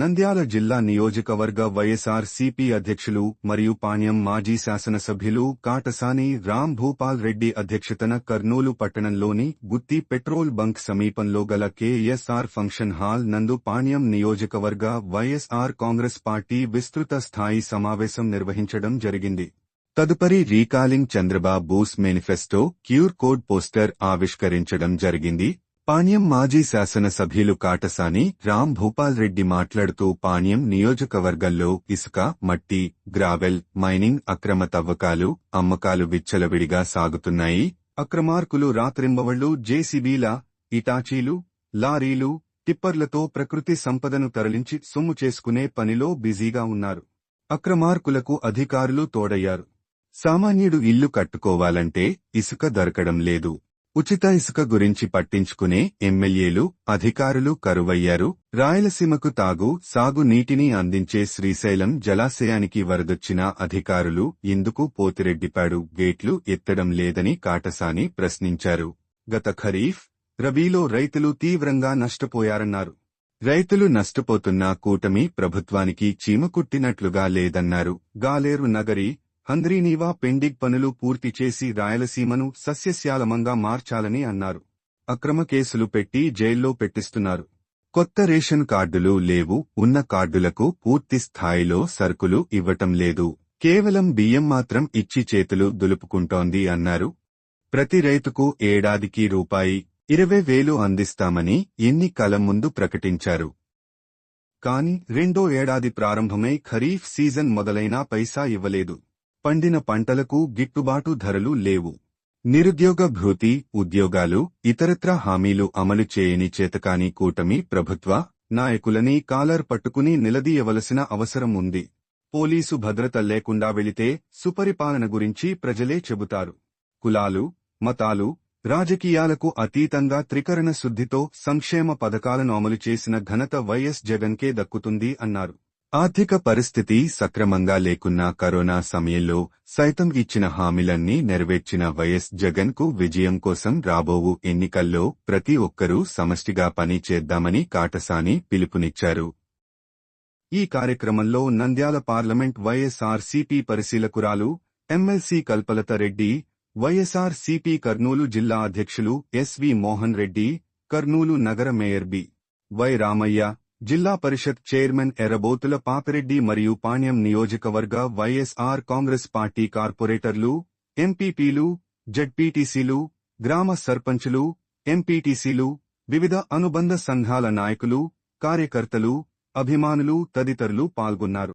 నంద్యాల జిల్లా నియోజకవర్గ వైఎస్ఆర్ సిపి అధ్యక్షులు మరియు పాణ్యం మాజీ శాసనసభ్యులు కాటసాని రామ్ భూపాల్ రెడ్డి అధ్యక్షతన కర్నూలు పట్టణంలోని గుత్తి పెట్రోల్ బంక్ సమీపంలో గల కేఎస్ఆర్ ఫంక్షన్ హాల్ నందు పాణ్యం నియోజకవర్గ వైఎస్ఆర్ కాంగ్రెస్ పార్టీ విస్తృత స్థాయి సమావేశం నిర్వహించడం జరిగింది. తదుపరి recalling Chandrababu's manifesto QR code poster ఆవిష్కరించడం జరిగింది. పాణ్యం మాజీ శాసనసభ్యులు కాటసాని రామ్ భూపాల్ రెడ్డి మాట్లాడుతూ పాణ్యం నియోజకవర్గంలో ఇసుక మట్టి గ్రావెల్ మైనింగ్ అక్రమ తవ్వకాలు అమ్మకాలు విచ్చలవిడిగా సాగుతున్నాయి. అక్రమార్కులు రాత్రింబవళ్ళు జేసీబీల ఇటాచీలు లారీలు టిప్పర్లతో ప్రకృతి సంపదను తరలించి సొమ్ము చేసుకునే పనిలో బిజీగా ఉన్నారు. అక్రమార్కులకు అధికారులు తోడయ్యారు. సామాన్యుడు ఇల్లు కట్టుకోవాలంటే ఇసుక దొరకడం లేదు. ఉచిత ఇసుక గురించి పట్టించుకునే ఎమ్మెల్యేలు అధికారులు కరువయ్యారు. రాయలసీమకు తాగు సాగు నీటిని అందించే శ్రీశైలం జలాశయానికి వరదొచ్చిన అధికారులు ఇందుకు పోతిరెడ్డిపాడు. గేట్లు ఎత్తడం లేదని కాటసాని ప్రశ్నించారు. గత ఖరీఫ్ రబీలో రైతులు తీవ్రంగా నష్టపోయారన్నారు. రైతులు నష్టపోతున్న కూటమి ప్రభుత్వానికి చీమకుట్టినట్లుగా లేదన్నారు. గాలేరు నగరి హంద్రీనీవా పెండింగ్ పనులు పూర్తి చేసి రాయలసీమను సస్యశ్యాలమంగా మార్చాలని అన్నారు. అక్రమ కేసులు పెట్టి జైల్లో పెట్టిస్తున్నారు. కొత్త రేషన్ కార్డులు లేవు ఉన్న కార్డులకు పూర్తి స్థాయిలో సరుకులు ఇవ్వటం లేదు. కేవలం బియ్యం మాత్రం ఇచ్చి చేతులు దులుపుకుంటోంది అన్నారు. ప్రతి రైతుకు ఏడాదికి రూపాయి ఇరవై వేలు అందిస్తామని ఎన్నికల ముందు ప్రకటించారు. కాని రెండో ఏడాది ప్రారంభమై ఖరీఫ్ సీజన్ మొదలైనా పైసా ఇవ్వలేదు. పండిన పంటలకు గిట్టుబాటు ధరలు లేవు. నిరుద్యోగ భృతి ఉద్యోగాలు ఇతరత్ర హామీలు అమలు చేయని చేతకాని కూటమి ప్రభుత్వ నాయకులని కాలర్ పట్టుకుని నిలదీయవలసిన అవసరం ఉంది. పోలీసు భద్రత లేకుండా వెళితే సుపరిపాలన గురించి ప్రజలే చెబుతారు. కులాలు మతాలు రాజకీయాలకు అతీతంగా త్రికరణ శుద్ధితో సంక్షేమ పథకాలను అమలు చేసిన ఘనత వైఎస్ జగన్కే దక్కుతుంది అన్నారు. ఆర్థిక పరిస్థితి సక్రమంగా లేకున్నా కరోనా సమయంలో సైతం ఇచ్చిన హామీలన్నీ నెరవేర్చిన వైఎస్ జగన్కు విజయం కోసం రాబోవు ఎన్నికల్లో ప్రతి ఒక్కరూ సమష్టిగా పని చేద్దామని కాటసాని పిలుపునిచ్చారు. ఈ కార్యక్రమంలో Nandyal parliament YSR CP పరిశీలకురాలు MLC Kalpalatha Reddy YSR CP Kurnool జిల్లా అధ్యక్షులు ఎస్వి మోహన్ రెడ్డి కర్నూలు నగర మేయర్ బి వై రామయ్య జిల్లా పరిషత్ చైర్మన్ ఎర్రబోతుల పాపిరెడ్డి మరియు పాణ్యం నియోజకవర్గ వైఎస్ఆర్ కాంగ్రెస్ పార్టీ కార్పొరేటర్లు ఎంపీపీలు జడ్పీటీసీలు గ్రామ సర్పంచులు ఎంపీటీసీలు వివిధ అనుబంధ సంఘాల నాయకులు కార్యకర్తలు అభిమానులు తదితరులు పాల్గొన్నారు.